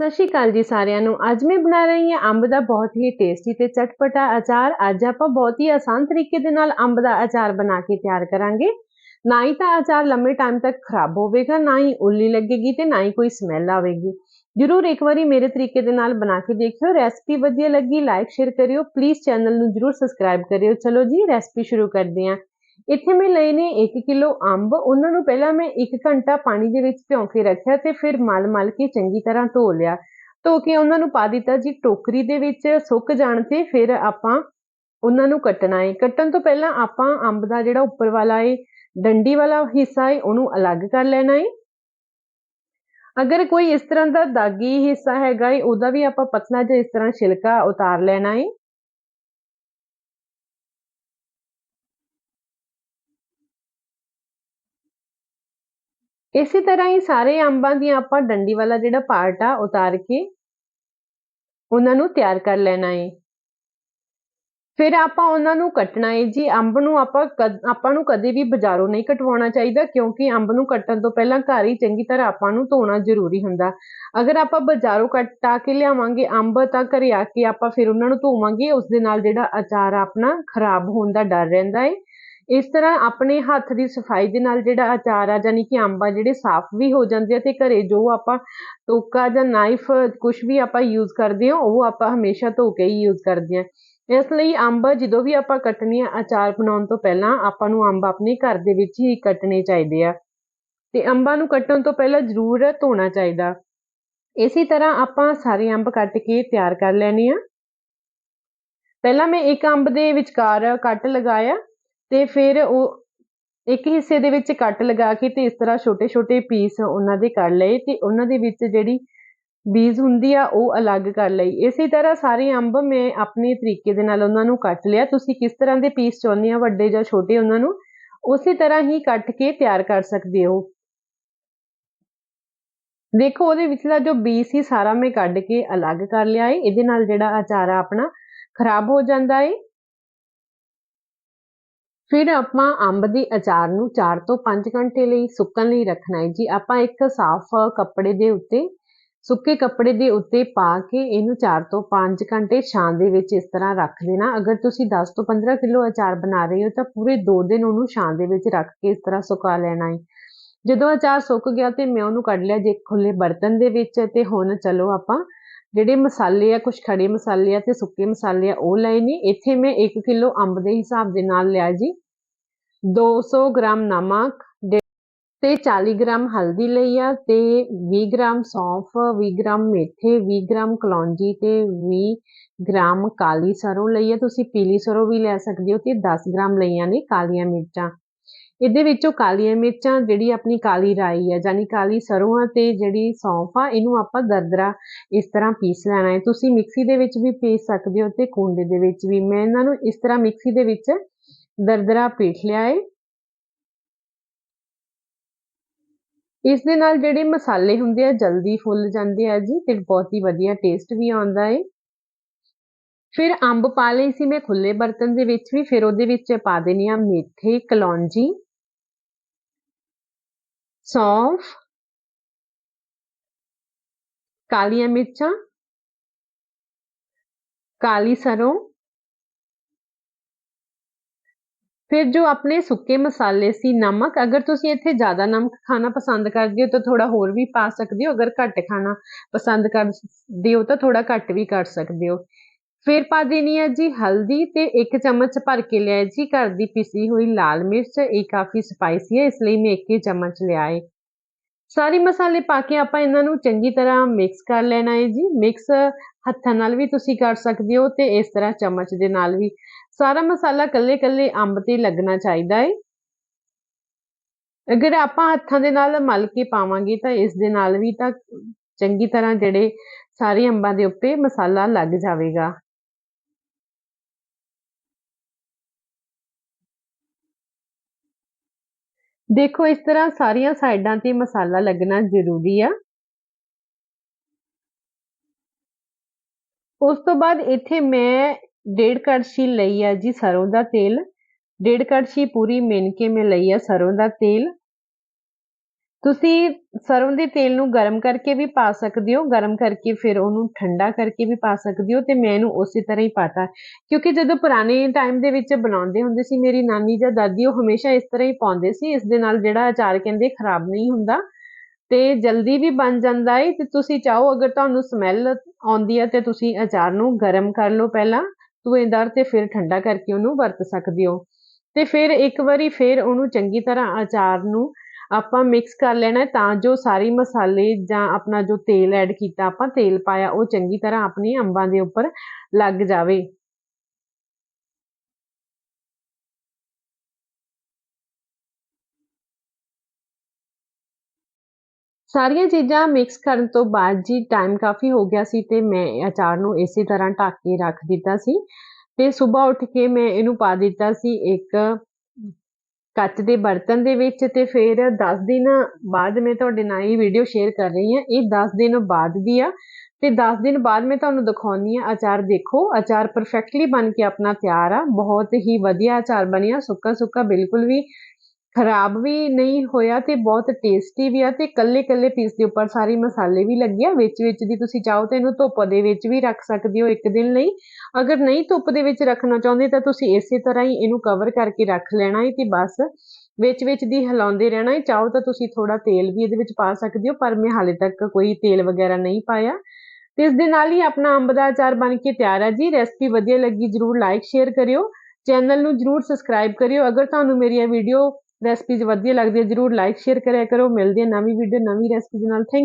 ਸਤਿ ਸ਼੍ਰੀ ਅਕਾਲ ਜੀ ਸਾਰਿਆਂ ਨੂੰ। ਅੱਜ ਮੈਂ ਬਣਾ ਰਹੀ ਹਾਂ ਅੰਬ ਦਾ ਬਹੁਤ ਹੀ ਟੇਸਟੀ ਤੇ ਚਟਪਟਾ ਅਚਾਰ। ਅੱਜ ਆਪਾਂ ਬਹੁਤ ਹੀ ਆਸਾਨ ਤਰੀਕੇ ਦੇ ਨਾਲ ਅੰਬ ਦਾ ਅਚਾਰ ਬਣਾ ਕੇ ਤਿਆਰ ਕਰਾਂਗੇ। ਨਾ ਹੀ ਤਾਂ ਅਚਾਰ ਲੰਮੇ ਟਾਈਮ ਤੱਕ ਖਰਾਬ ਹੋਵੇਗਾ, ਨਾ ਹੀ ਉੱਲੀ ਲੱਗੇਗੀ ਤੇ ਨਾ ਹੀ ਕੋਈ ਸਮੈਲ ਆਵੇਗੀ। ਜਰੂਰ ਇੱਕ ਵਾਰੀ ਮੇਰੇ ਤਰੀਕੇ ਦੇ ਨਾਲ ਬਣਾ ਕੇ ਦੇਖਿਓ। ਰੈਸਪੀ ਵਧੀਆ ਲੱਗੀ ਲਾਈਕ ਸ਼ੇਅਰ ਕਰਿਓ। ਪਲੀਜ਼ ਚੈਨਲ ਨੂੰ ਜਰੂਰ ਸਬਸਕ੍ਰਾਈਬ ਕਰਿਓ। ਚਲੋ ਜੀ ਰੈਸਪੀ ਸ਼ੁਰੂ ਕਰਦੇ ਹਾਂ। ਇੱਥੇ ਮੈਂ ਲਏ ਨੇ 1 ਕਿਲੋ ਅੰਬ। ਉਹਨਾਂ ਨੂੰ ਪਹਿਲਾਂ ਮੈਂ 1 ਘੰਟਾ ਪਾਣੀ ਦੇ ਵਿੱਚ ਭਿਉਂ ਕੇ ਰੱਖਿਆ ਤੇ ਫਿਰ ਮਲ-ਮਲ ਕੇ ਚੰਗੀ ਤਰ੍ਹਾਂ ਧੋ ਲਿਆ। ਧੋ ਕੇ ਉਹਨਾਂ ਨੂੰ ਪਾ ਦਿੱਤਾ ਜੀ ਟੋਕਰੀ ਦੇ ਵਿੱਚ ਸੁੱਕ ਜਾਣ ਤੇ ਫਿਰ ਆਪਾਂ ਉਹਨਾਂ ਨੂੰ ਕੱਟਣਾ ਹੈ ਕੱਟਣ ਤੋਂ ਪਹਿਲਾਂ ਆਪਾਂ ਅੰਬ ਦਾ ਜਿਹੜਾ ਉੱਪਰ ਵਾਲਾ ਹੈ ਡੰਡੀ ਵਾਲਾ ਹਿੱਸਾ ਹੈ ਉਹਨੂੰ ਅਲੱਗ ਕਰ ਲੈਣਾ ਹੈ ਅਗਰ ਕੋਈ ਇਸ ਤਰ੍ਹਾਂ ਦਾ ਦਾਗੀ ਹਿੱਸਾ ਹੈਗਾ ਹੈ ਉਹਦਾ ਵੀ ਆਪਾਂ ਪਤਲਾ ਜਿਹਾ ਇਸ ਤਰ੍ਹਾਂ ਛਿਲਕਾ ਉਤਾਰ ਲੈਣਾ ਹੈ ਇਸੇ ਤਰ੍ਹਾਂ ਹੀ ਸਾਰੇ ਅੰਬਾਂ ਦੀਆਂ ਆਪਾਂ ਡੰਡੀ ਵਾਲਾ ਜਿਹੜਾ ਪਾਰਟ ਆ, ਉਤਾਰ ਕੇ ਉਹਨਾਂ ਨੂੰ ਤਿਆਰ ਕਰ ਲੈਣਾ ਹੈ ਫਿਰ ਆਪਾਂ ਉਹਨਾਂ ਨੂੰ ਕੱਟਣਾ ਹੈ ਜੀ। ਅੰਬ ਨੂੰ ਆਪਾਂ ਆਪਾਂ ਨੂੰ ਕਦੇ ਵੀ ਬਾਜ਼ਾਰੋਂ ਨਹੀਂ ਕਟਵਾਉਣਾ ਚਾਹੀਦਾ, ਕਿਉਂਕਿ ਅੰਬ ਨੂੰ ਕੱਟਣ ਤੋਂ ਪਹਿਲਾਂ ਘਰ ਹੀ ਚੰਗੀ ਤਰ੍ਹਾਂ ਆਪਾਂ ਨੂੰ ਧੋਣਾ ਜ਼ਰੂਰੀ ਹੁੰਦਾ। ਅਗਰ ਆਪਾਂ ਬਾਜ਼ਾਰੋਂ ਕਟਾ ਕੇ ਲਿਆਵਾਂਗੇ ਅੰਬ, ਤਾਂ ਘਰੇ ਆ ਕੇ ਆਪਾਂ ਫਿਰ ਉਹਨਾਂ ਨੂੰ ਧੋਵਾਂਗੇ। ਉਸ ਦੇ ਨਾਲ ਜਿਹੜਾ ਅਚਾਰ ਆਪਣਾ ਖਰਾਬ ਹੋਣ ਦਾ ਡਰ ਰਹਿੰਦਾ ਹੈ ਇਸ ਤਰ੍ਹਾਂ ਆਪਣੇ ਹੱਥ ਦੀ ਸਫ਼ਾਈ ਦੇ ਨਾਲ ਜਿਹੜਾ ਅਚਾਰ ਆ ਜਾਨੀ ਕਿ ਅੰਬ ਆ ਜਿਹੜੇ ਸਾਫ਼ ਵੀ ਹੋ ਜਾਂਦੇ ਆ ਤੇ ਘਰੇ ਜੋ ਆਪਾਂ ਟੋਕਾ ਜਾਂ ਨਾਈਫ ਕੁਝ ਵੀ ਆਪਾਂ ਯੂਜ਼ ਕਰਦੇ ਹਾਂ, ਉਹ ਆਪਾਂ ਹਮੇਸ਼ਾ ਧੋ ਕੇ ਹੀ ਯੂਜ਼ ਕਰਦੇ ਹਾਂ। ਇਸ ਲਈ ਅੰਬ ਜਦੋਂ ਵੀ ਆਪਾਂ ਕੱਟਣੀ ਆ ਅਚਾਰ ਬਣਾਉਣ ਤੋਂ ਪਹਿਲਾਂ ਆਪਾਂ ਨੂੰ ਅੰਬ ਆਪਣੇ ਘਰ ਦੇ ਵਿੱਚ ਹੀ ਕੱਟਣੇ ਚਾਹੀਦੇ ਆ। ਤੇ ਅੰਬਾਂ ਨੂੰ ਕੱਟਣ ਤੋਂ ਪਹਿਲਾਂ ਜ਼ਰੂਰ ਧੋਣਾ ਚਾਹੀਦਾ। ਇਸੇ ਤਰ੍ਹਾਂ ਆਪਾਂ ਸਾਰੇ ਅੰਬ ਕੱਟ ਕੇ ਤਿਆਰ ਕਰ ਲੈਣੇ ਆ। ਪਹਿਲਾਂ ਮੈਂ ਇੱਕ ਅੰਬ ਦੇ ਵਿਚਕਾਰ ਕੱਟ ਲਗਾਇਆ। ਤੇ ਫਿਰ ਉਹ ਇੱਕ ਹਿੱਸੇ ਦੇ ਵਿੱਚ ਕੱਟ ਲਗਾ ਕੇ ਤੇ ਇਸ ਤਰ੍ਹਾਂ ਛੋਟੇ-ਛੋਟੇ ਪੀਸ ਉਹਨਾਂ ਦੇ ਕਰ ਲਏ ਤੇ ਉਹਨਾਂ ਦੇ ਵਿੱਚ ਜਿਹੜੀ ਬੀਜ ਹੁੰਦੀ ਆ ਉਹ ਅਲੱਗ ਕਰ ਲਈ। ਇਸੇ ਤਰ੍ਹਾਂ ਸਾਰੇ ਅੰਬ ਮੈਂ ਆਪਣੇ ਤਰੀਕੇ ਦੇ ਨਾਲ ਉਹਨਾਂ ਨੂੰ ਕੱਟ ਲਿਆ। ਤੁਸੀਂ ਕਿਸ ਤਰ੍ਹਾਂ ਦੇ ਪੀਸ ਚਾਹੁੰਦੇ ਆ ਵੱਡੇ ਜਾਂ ਛੋਟੇ, ਉਹਨਾਂ ਨੂੰ ਉਸੇ ਤਰ੍ਹਾਂ ਹੀ ਕੱਟ ਕੇ ਤਿਆਰ ਕਰ ਸਕਦੇ ਹੋ। ਦੇਖੋ, ਉਹਦੇ ਵਿਚਲਾ ਜੋ ਬੀਜ ਸੀ ਸਾਰਾ ਮੈਂ ਕੱਢ ਕੇ ਅਲੱਗ ਕਰ ਲਿਆ ਏ। ਇਹਦੇ ਨਾਲ ਜਿਹੜਾ ਅਚਾਰ ਆ ਆਪਣਾ ਖਰਾਬ ਹੋ ਜਾਂਦਾ ਏ ਫਿਰ ਆਪਾਂ ਅੰਬ ਦੇ ਅਚਾਰ ਨੂੰ 4 ਤੋਂ 5 ਘੰਟੇ ਲਈ ਸੁੱਕਣ ਲਈ ਰੱਖਣਾ ਹੈ। ਜੀ, ਆਪਾਂ ਇੱਕ ਸਾਫ਼ ਕੱਪੜੇ ਦੇ ਉੱਤੇ, ਸੁੱਕੇ ਕੱਪੜੇ ਦੇ ਉੱਤੇ ਪਾ ਕੇ ਇਹਨੂੰ 4 ਤੋਂ 5 ਘੰਟੇ ਛਾਂ ਦੇ ਵਿੱਚ ਇਸ ਤਰ੍ਹਾਂ ਰੱਖ ਦੇਣਾ। ਅਗਰ ਤੁਸੀਂ 10 ਤੋਂ 15 ਕਿਲੋ ਅਚਾਰ ਬਣਾ ਰਹੇ ਹੋ ਤਾਂ ਪੂਰੇ 2 ਦਿਨ ਉਹਨੂੰ ਛਾਂ ਦੇ ਵਿੱਚ ਰੱਖ ਕੇ ਇਸ ਤਰ੍ਹਾਂ ਸੁਕਾ ਲੈਣਾ ਹੈ। ਜਦੋਂ ਅਚਾਰ ਸੁੱਕ ਗਿਆ ਤੇ ਮੈਂ ਉਹਨੂੰ ਕੱਢ ਲਿਆ ਜੇ ਖੁੱਲੇ ਬਰਤਨ ਦੇ ਵਿੱਚ ਤੇ ਹੁਣ ਚਲੋ ਆਪਾਂ ਜਿਹੜੇ ਮਸਾਲੇ ਆ ਕੁਝ ਖੜੇ ਮਸਾਲੇ ਆ ਤੇ ਸੁੱਕੇ ਮਸਾਲੇ ਆ, ਉਹ ਲਏ ਨੇ। ਇੱਥੇ ਮੈਂ 1 ਕਿਲੋ ਅੰਬ ਦੇ ਹਿਸਾਬ ਦੇ ਨਾਲ ਲਿਆ ਜੀ। 200 ਗ੍ਰਾਮ ਨਮਕ ਤੇ 40 ਗ੍ਰਾਮ ਹਲਦੀ ਲਈ ਆ ਤੇ 20 ਗ੍ਰਾਮ ਸੌਂਫ 20 ਗ੍ਰਾਮ ਮੇਥੇ 20 ਗ੍ਰਾਮ ਕਲੌਂਜੀ ਤੇ 20 ਗ੍ਰਾਮ ਕਾਲੀ ਸਰੋਂ ਲਈ ਆ। ਤੁਸੀਂ ਪੀਲੀ ਸਰੋਂ ਵੀ ਲੈ ਸਕਦੇ ਹੋ ਤੇ 10 ਗ੍ਰਾਮ ਲਈਆਂ ਨੇ ਕਾਲੀਆਂ ਮਿਰਚਾਂ। ਇਹਦੇ ਵਿੱਚੋਂ ਕਾਲੀਆਂ ਮਿਰਚਾਂ, ਜਿਹੜੀ ਆਪਣੀ ਕਾਲੀ ਰਾਈ ਹੈ ਯਾਨੀ ਕਾਲੀ ਸਰੋਂ ਆ ਤੇ ਜਿਹੜੀ ਸੌਂਫ ਆ, ਇਹਨੂੰ ਆਪਾਂ ਦਰਦਰਾ ਇਸ ਤਰ੍ਹਾਂ ਪੀਸ ਲੈਣਾ ਹੈ। ਤੁਸੀਂ ਮਿਕਸੀ ਦੇ ਵਿੱਚ ਵੀ ਪੀਸ ਸਕਦੇ ਹੋ ਤੇ ਕੁੰਡੇ ਦੇ ਵਿੱਚ ਵੀ। ਮੈਂ ਇਹਨਾਂ ਨੂੰ ਇਸ ਤਰ੍ਹਾਂ ਮਿਕਸੀ ਦੇ ਵਿੱਚ ਦਰਦਰਾ ਪੀਸ ਲਿਆ ਹੈ। ਇਸ ਦੇ ਨਾਲ ਜਿਹੜੇ ਮਸਾਲੇ ਹੁੰਦੇ ਆ, ਜਲਦੀ ਫੁੱਲ ਜਾਂਦੇ ਆ ਜੀ ਤੇ ਬਹੁਤ ਹੀ ਵਧੀਆ ਟੇਸਟ ਵੀ ਆਉਂਦਾ ਹੈ। ਫਿਰ ਅੰਬ ਪਾ ਲਈ ਸੀ ਮੈਂ ਖੁੱਲੇ ਬਰਤਨ ਦੇ ਵਿੱਚ ਵੀ, ਫਿਰ ਉਹਦੇ ਵਿੱਚ ਪਾ ਦੇਣੀ ਆ ਮੇਥੇ, ਕਲੌਂਜੀ ਸੌਂਫ, ਕਾਲੀਆਂ ਮਿਰਚਾਂ, ਕਾਲੀ ਸਰੋਂ, ਫਿਰ ਜੋ ਆਪਣੇ ਸੁੱਕੇ ਮਸਾਲੇ ਸੀ, ਨਮਕ, ਅਗਰ ਤੁਸੀਂ ਇੱਥੇ ਜ਼ਿਆਦਾ ਨਮਕ ਖਾਣਾ ਪਸੰਦ ਕਰਦੇ ਹੋ ਤਾਂ ਥੋੜਾ ਹੋਰ ਵੀ ਪਾ ਸਕਦੇ ਹੋ, ਅਗਰ ਘੱਟ ਖਾਣਾ ਪਸੰਦ ਕਰਦੇ ਹੋ ਤਾਂ ਥੋੜਾ ਘੱਟ ਵੀ ਕਰ ਸਕਦੇ ਹੋ। ਫਿਰ ਪਾ ਦੇਣੀ ਹੈ ਜੀ, ਹਲਦੀ ਤੇ ਇੱਕ ਚਮਚ ਭਰ ਕੇ ਲਿਆ ਜੀ। ਘਰ ਦੀ ਪਿਸੀ ਹੋਈ ਲਾਲ ਮਿਰਚ, ਇਹ ਕਾਫੀ ਸਪਾਈਸੀ ਹੈ, ਇਸ ਲਈ ਮੈਂ ਇੱਕ ਹੀ ਚਮਚ ਲਿਆ ਹੈ ਸਾਰੇ ਮਸਾਲੇ ਪਾ ਕੇ ਆਪਾਂ ਇਹਨਾਂ ਨੂੰ ਚੰਗੀ ਤਰ੍ਹਾਂ ਮਿਕਸ ਕਰ ਲੈਣਾ ਹੈ ਜੀ। ਮਿਕਸ ਹੱਥਾਂ ਨਾਲ ਵੀ ਤੁਸੀਂ ਕਰ ਸਕਦੇ ਹੋ ਤੇ ਇਸ ਤਰ੍ਹਾਂ ਚਮਚ ਦੇ ਨਾਲ ਵੀ। ਸਾਰਾ ਮਸਾਲਾ ਕੱਲੇ-ਕੱਲੇ ਅੰਬ ਤੇ ਲੱਗਣਾ ਚਾਹੀਦਾ ਹੈ। ਅਗਰ ਆਪਾਂ ਹੱਥਾਂ ਦੇ ਨਾਲ ਮਲ ਕੇ ਪਾਵਾਂਗੇ ਤਾਂ ਇਸ ਦੇ ਨਾਲ ਵੀ ਤਾਂ ਚੰਗੀ ਤਰ੍ਹਾਂ ਜਿਹੜੇ ਸਾਰੇ ਅੰਬਾਂ ਦੇ ਉੱਤੇ ਮਸਾਲਾ ਲੱਗ ਜਾਵੇਗਾ। ਦੇਖੋ, ਇਸ ਤਰ੍ਹਾਂ ਸਾਰੀਆਂ ਸਾਈਡਾਂ ਤੇ ਮਸਾਲਾ ਲੱਗਣਾ ਜ਼ਰੂਰੀ ਆ। ਉਸ ਤੋਂ ਬਾਅਦ ਇੱਥੇ ਮੈਂ ਡੇਢ ਕੜਛੀ ਲਈ ਆ ਜੀ ਸਰੋਂ ਦਾ ਤੇਲ। ਡੇਢ ਕੜਛੀ ਪੂਰੀ ਮਿਣ ਕੇ ਮੈਂ ਲਈ ਆ ਸਰੋਂ ਦਾ ਤੇਲ। ਤੁਸੀਂ ਸਰੋਂ ਦੇ ਤੇਲ ਨੂੰ ਗਰਮ ਕਰਕੇ ਵੀ ਪਾ ਸਕਦੇ ਹੋ, ਗਰਮ ਕਰਕੇ ਫਿਰ ਉਹਨੂੰ ਠੰਡਾ ਕਰਕੇ ਵੀ ਪਾ ਸਕਦੇ ਹੋ ਤੇ ਮੈਂ ਇਹਨੂੰ ਉਸੇ ਤਰ੍ਹਾਂ ਹੀ ਪਾਤਾ। ਕਿਉਂਕਿ ਜਦੋਂ ਪੁਰਾਣੇ ਟਾਈਮ ਦੇ ਵਿੱਚ ਬਣਾਉਂਦੇ ਹੁੰਦੇ ਸੀ, ਮੇਰੀ ਨਾਨੀ ਜਾਂ ਦਾਦੀ ਉਹ ਹਮੇਸ਼ਾ ਇਸ ਤਰ੍ਹਾਂ ਹੀ ਪਾਉਂਦੇ ਸੀ, ਇਸ ਦੇ ਨਾਲ ਜਿਹੜਾ ਅਚਾਰ ਕਹਿੰਦੇ ਖਰਾਬ ਨਹੀਂ ਹੁੰਦਾ ਤੇ ਜਲਦੀ ਵੀ ਬਣ ਜਾਂਦਾ ਹੈ ਤੇ ਤੁਸੀਂ ਚਾਹੋ ਅਗਰ ਤੁਹਾਨੂੰ ਸਮੈਲ ਆਉਂਦੀ ਹੈ ਤੇ ਤੁਸੀਂ ਅਚਾਰ ਨੂੰ ਗਰਮ ਕਰ ਲਓ ਪਹਿਲਾਂ, ਧੂਏਂਦਾਰ ਤੇ ਫਿਰ ਠੰਡਾ ਕਰਕੇ ਉਹਨੂੰ ਵਰਤ ਸਕਦੇ ਹੋ। ਤੇ ਫਿਰ ਇੱਕ ਵਾਰੀ ਫਿਰ ਉਹਨੂੰ ਚੰਗੀ ਤਰ੍ਹਾਂ ਅਚਾਰ ਨੂੰ ਆਪਾਂ ਮਿਕਸ ਕਰ ਲੈਣਾ ਤਾਂ ਜੋ ਸਾਰੇ ਮਸਾਲੇ ਜਾਂ ਆਪਣਾ ਜੋ ਤੇਲ ਐਡ ਕੀਤਾ ਆਪਾਂ, ਤੇਲ ਪਾਇਆ, ਉਹ ਚੰਗੀ ਤਰ੍ਹਾਂ ਆਪਣੀ ਅੰਬਾਂ ਦੇ ਉੱਪਰ ਲੱਗ ਜਾਵੇ। ਸਾਰੀਆਂ ਚੀਜ਼ਾਂ ਮਿਕਸ ਕਰਨ ਤੋਂ ਬਾਅਦ ਜੀ ਟਾਈਮ ਕਾਫੀ ਹੋ ਗਿਆ ਸੀ ਤੇ ਮੈਂ ਅਚਾਰ ਨੂੰ ਇਸੇ ਤਰ੍ਹਾਂ ਢੱਕ ਕੇ ਰੱਖ ਦਿੱਤਾ ਸੀ। ਤੇ ਸਵੇਰ ਉੱਠ ਕੇ ਮੈਂ ਇਹਨੂੰ ਪਾ ਦਿੱਤਾ ਸੀ ਇੱਕ ਕੱਚ ਦੇ ਬਰਤਨ ਦੇ ਵਿੱਚ ਅਤੇ ਫਿਰ ਦਸ ਦਿਨ ਬਾਅਦ ਮੈਂ ਤੁਹਾਡੇ ਨਾਲ ਇਹ ਵੀਡੀਓ ਸ਼ੇਅਰ ਕਰ ਰਹੀ ਹਾਂ। ਇਹ ਦਸ ਦਿਨ ਬਾਅਦ ਦੀ ਆ ਅਤੇ ਦਸ ਦਿਨ ਬਾਅਦ ਮੈਂ ਤੁਹਾਨੂੰ ਦਿਖਾਉਣੀ ਆ ਅਚਾਰ ਦੇਖੋ ਅਚਾਰ ਪਰਫੈਕਟਲੀ ਬਣ ਕੇ ਆਪਣਾ ਤਿਆਰ ਆ। ਬਹੁਤ ਹੀ ਵਧੀਆ ਅਚਾਰ ਬਣਿਆ। ਸੁੱਕਾ ਸੁੱਕਾ ਬਿਲਕੁਲ ਵੀ ਖਰਾਬ ਵੀ ਨਹੀਂ ਹੋਇਆ ਤੇ ਬਹੁਤ ਟੇਸਟੀ ਵੀ ਆ ਤੇ ਕੱਲੇ ਕੱਲੇ ਪੀਸ ਦੇ ਉੱਪਰ ਸਾਰੇ ਮਸਾਲੇ ਵੀ ਲੱਗੇ ਆ ਵਿੱਚ ਵਿੱਚ ਦੀ ਤੁਸੀਂ ਚਾਹੋ ਤਾਂ ਇਹਨੂੰ ਧੁੱਪ ਦੇ ਵਿੱਚ ਵੀ ਰੱਖ ਸਕਦੇ ਹੋ ਇੱਕ ਦਿਨ ਲਈ। ਅਗਰ ਨਹੀਂ ਧੁੱਪ ਦੇ ਵਿੱਚ ਰੱਖਣਾ ਚਾਹੁੰਦੇ ਤਾਂ ਤੁਸੀਂ ਇਸੇ ਤਰ੍ਹਾਂ ਹੀ ਇਹਨੂੰ ਕਵਰ ਕਰਕੇ ਰੱਖ ਲੈਣਾ ਹੈ ਤੇ ਬਸ। ਵਿੱਚ ਵਿੱਚ ਦੀ ਹਿਲਾਉਂਦੇ ਰਹਿਣਾ ਹੈ ਚਾਹੋ ਤਾਂ ਤੁਸੀਂ ਥੋੜਾ ਤੇਲ ਵੀ ਇਹਦੇ ਵਿੱਚ ਪਾ ਸਕਦੇ ਹੋ, ਪਰ ਮੈਂ ਹਾਲੇ ਤੱਕ ਕੋਈ ਤੇਲ ਵਗੈਰਾ ਨਹੀਂ ਪਾਇਆ। ਤੇ ਇਸ ਦੇ ਨਾਲ ਹੀ ਆਪਣਾ ਅੰਬ ਦਾ ਅਚਾਰ ਬਣ ਕੇ ਤਿਆਰ ਹੈ ਜੀ। ਰੈਸਪੀ ਵਧੀਆ ਲੱਗੀ ਜਰੂਰ ਲਾਈਕ ਸ਼ੇਅਰ ਕਰਿਓ। ਚੈਨਲ ਨੂੰ ਜਰੂਰ ਸਬਸਕ੍ਰਾਈਬ ਕਰਿਓ। ਅਗਰ ਤੁਹਾਨੂੰ ਮੇਰੀ ਇਹ ਵੀਡੀਓ ਰੈਸਪੀਜ਼ ਵਧੀਆ ਲੱਗਦੀ ਹੈ, ਜਰੂਰ ਲਾਈਕ ਸ਼ੇਅਰ ਕਰਿਆ ਕਰੋ। ਮਿਲਦੇ ਹਾਂ ਨਵੀਂ ਵੀਡੀਓ ਨਵੀਂ ਰੈਸਪੀ ਦੇ ਨਾਲ। ਥੈਂਕ